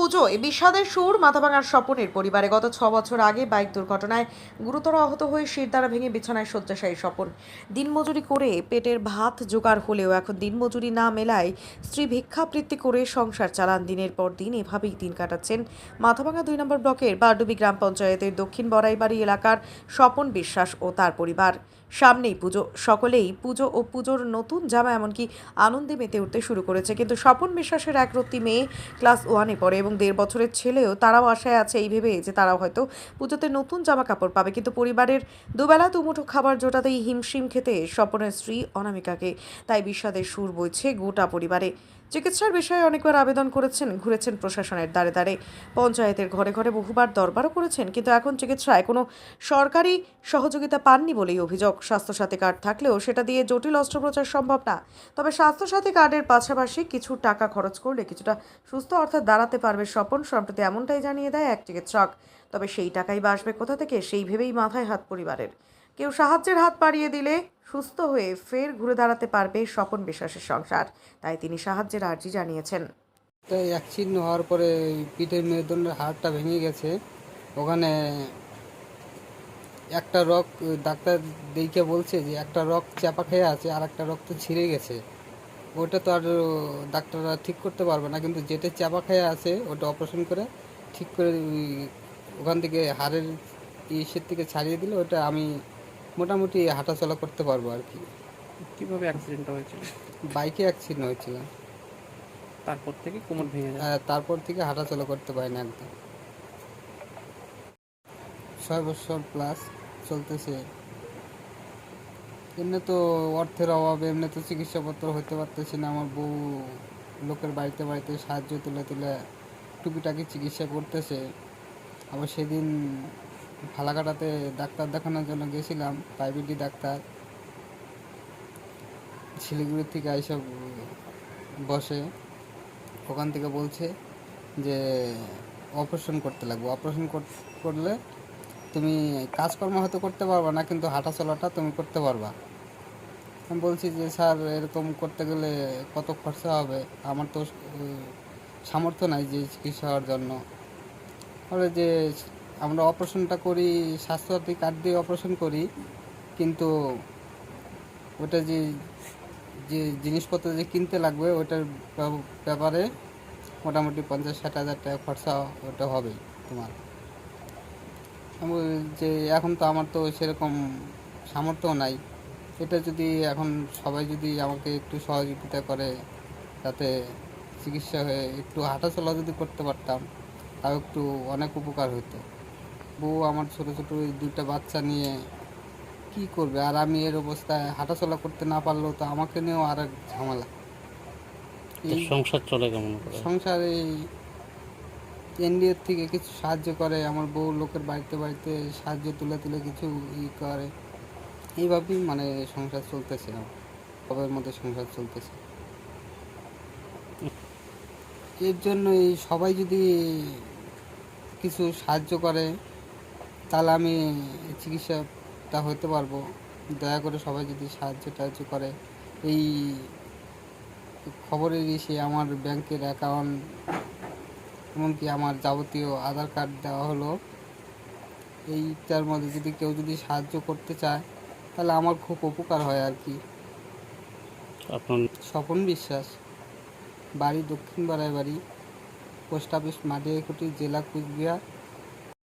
পুজো, এ বিষাদের সুর মাথাভাঙার স্বপনের। পরিবারে গত ছ বছর আগে বাইক দুর্ঘটনায় গুরুতর আহত হয়ে শিরদাঁড়া ভেঙে বিছানায় শয্যাশায়ী স্বপন। দিনমজুরি করে পেটের ভাত জোগাড় হলেও এখন দিনমজুরি না মেলায় স্ত্রী ভিক্ষাবৃত্তি করে সংসার চালান। দিনের পর দিন এভাবেই দিন কাটাচ্ছেন মাথাভাঙা দুই নম্বর ব্লকের বারডুবি গ্রাম পঞ্চায়েতের দক্ষিণ বড়াইবাড়ি এলাকার স্বপন বিশ্বাস ও তার পরিবার। সামনেই পুজো। সকলেই পুজো ও পুজোর নতুন জামা এমনকি আনন্দে মেতে উঠতে শুরু করেছে। কিন্তু স্বপন বিশ্বাসের একরত্তি মেয়ে ক্লাস ওয়ানে পড়ে এবং দেড় বছরের ছেলেও তারাও আশায় আছে এই ভেবে যে তারাও হয়তো পুজোতে নতুন জামা কাপড় পাবে। কিন্তু পরিবারের দুবেলা দুমুঠো খাবার জোটাতেই হিমশিম খেতে স্বপনের স্ত্রী অনামিকাকে। তাই বিষাদের সুর বইছে গোটা পরিবারে। চিকিৎসার বিষয়ে অনেকবার আবেদন করেছেন, ঘুরেছেন প্রশাসনের দ্বারে দ্বারে। পঞ্চায়েতের ঘরে ঘরে বহুবার দরবারও করেছেন, কিন্তু এখন চিকিৎসায় কোনো সরকারি সহযোগিতা পাননি বলেই অভিযোগ। স্বাস্থ্যসাথী কার্ড থাকলেও সেটা দিয়ে জটিল অস্ত্রোপচার সম্ভব না। তবে স্বাস্থ্যসাথী কার্ডের পাশাপাশি কিছু টাকা খরচ করলে কিছুটা সুস্থ অর্থাৎ দাঁড়াতে পারবে স্বপন, সম্প্রতি এমনটাই জানিয়ে দেয় এক চিকিৎসক। তবে সেই টাকাই বা আসবে কোথা থেকে, সেই ভেবেই মাথায় হাত পরিবারের। কেউ সাহায্যের হাত বাড়িয়ে দিলে সুস্থ হয়ে ফের ঘুরে দাঁড়াতে পারবে স্বপন বিশ্বাসের সংসার। তাই তিনি সাহায্যের আর্জি জানিয়েছেন। তো অ্যাক্সিডেন্ট হওয়ার পরে পিঠের মেরুদণ্ডের হাড়টা ভেঙে গেছে। ওখানে একটা রক ডাক্তার দেখে বলছে যে একটা রক চাপা খেয়ে আছে আর একটা রক্ত ছিঁড়ে গেছে। ওটা তো আর ডাক্তাররা ঠিক করতে পারবে না। কিন্তু যেটা চাপা খেয়ে আছে ওটা অপারেশন করে ঠিক করে ওখান থেকে হাড়ের ইসের থেকে ছাড়িয়ে দিলে ওটা আমি মোটামুটি হাঁটাচলা করতে পারব আর কি। কীভাবে অ্যাক্সিডেন্টটা হয়েছিল? বাইকে অ্যাক্সিডেন্ট হয়েছিল। তারপর থেকে কোমর ভেঙে যায়? তারপর থেকে হাঁটাচলা করতে পারি না একদম। ছয় বছর প্লাস। চলতেছে। এমনি তো অর্থের অভাবে, এমনি তো চিকিৎসাপত্র হতে পারতেছি না আমার বউ। লোকের বাড়িতে বাড়িতে সাহায্য তুলে তুলে টুকিটাকি চিকিৎসা করতেছে। আবার সেদিন ফালাকাটাতে ডাক্তার দেখানোর জন্য গেছিলাম প্রাইভেটই ডাক্তার। শিলিগুড়ি থেকে এইসব বসে ওখান থেকে বলছে যে, অপারেশন করতে লাগবে। অপারেশন করলে তুমি কাজকর্ম হয়তো করতে পারবা না, কিন্তু হাঁটা চলাটা তুমি করতে পারবা। আমি বলছি যে, স্যার, এরকম করতে গেলে কত খরচা হবে? আমার তো সামর্থ্য নাই যে চিকিৎসা হওয়ার জন্য। বলে যে, আমরা অপারেশনটা করি, স্বাস্থ্যসাথী কার্ড দিয়ে অপারেশন করি, কিন্তু ওটা যে যে জিনিসপত্র যে কিনতে লাগবে, ওটার ব্যাপারে মোটামুটি পঞ্চাশ ষাট হাজার টাকা খরচা ওটা হবেই তোমার। যে এখন তো আমার তো সেরকম সামর্থ্য নাই। এটা যদি এখন সবাই যদি আমাকে একটু সহযোগিতা করে যাতে চিকিৎসা হয়ে একটু হাঁটাচলা যদি করতে পারতাম তাও একটু অনেক উপকার হতো বউ আমার ছোটো ছোটো ওই দুইটা বাচ্চা নিয়ে কি করবে? আর আমি এর অবস্থায় হাঁটাচলা করতে না পারলেও তো আমাকে নিয়েও আর এক ঝামেলা এই সংসার চলে কেমন সংসারে এনডিএর থেকে কিছু সাহায্য করে, আমার বউ লোকের বাড়িতে বাড়িতে সাহায্য তুলে তুলে কিছু ই করে। এইভাবেই মানে সংসার চলতেছে আমার, সবার মধ্যে সংসার চলতেছে। এর জন্য এই সবাই যদি কিছু সাহায্য করে, তাহলে আমি চিকিৎসাটা হতে পারব। দয়া করে সবাই যদি সাহায্য টাহায্য করে। এই খবরের এসে আমার ব্যাংকের অ্যাকাউন্ট এমনকি আমার যাবতীয় আধার কার্ড দেওয়া হলো। এইটার মধ্যে যদি কেউ যদি সাহায্য করতে চায় তাহলে আমার খুব উপকার হয় আর কি। আপনার স্বপন বিশ্বাস বাড়ি দক্ষিণ বাড়ায় বাড়ি পোস্ট অফিস মাটিয়াকুটি জেলা কুচবিহার।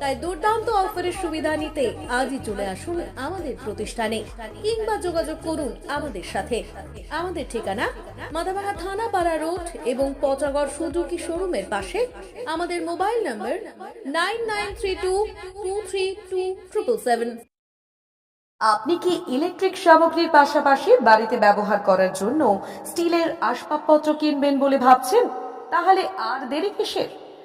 তাই দুর্দান্ত অফারের সুবিধা নিতে আজই চলে আসুন আমাদের প্রতিষ্ঠানে, কিংবা যোগাযোগ করুন আমাদের সাথে। আমাদের ঠিকানা মাদাবাহা থানাপাড়া রোড এবং পচাগড় সুজুকি শোরুমের পাশে। আমাদের মোবাইল নম্বর nine nine three two two three two triple seven. আপনি কি ইলেকট্রিক সামগ্রীর পাশাপাশি বাড়িতে ব্যবহার করার জন্য স্টিলের আসবাবপত্র কিনবেন বলে ভাবছেন? তাহলে আর দেরি কিসের?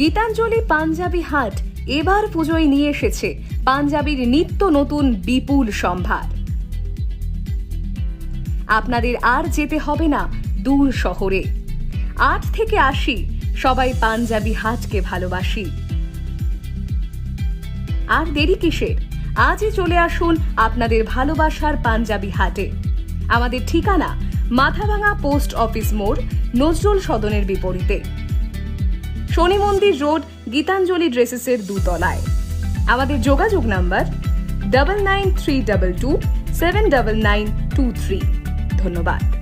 গীতাঞ্জলি পাঞ্জাবি হাট এবার পুজোয় নিয়ে এসেছে পাঞ্জাবির নিত্য নতুন বিপুল সম্ভার। আপনাদের আর যেতে হবে না দূর শহরে। আট থেকে আশি, সবাই পাঞ্জাবি হাটকে ভালোবাসি। আর দেরি কিসের আজই চলে আসুন আপনাদের ভালোবাসার পাঞ্জাবি হাটে। আমাদের ঠিকানা মাথাভাঙা পোস্ট অফিস মোড়, নজরুল সদনের বিপরীতে। শনি মন্দির রোড গীতাঞ্জলি ড্রেসেসের দুতলায়। আমাদের যোগাযোগ number double nine three double two seven double nine two three ধন্যবাদ।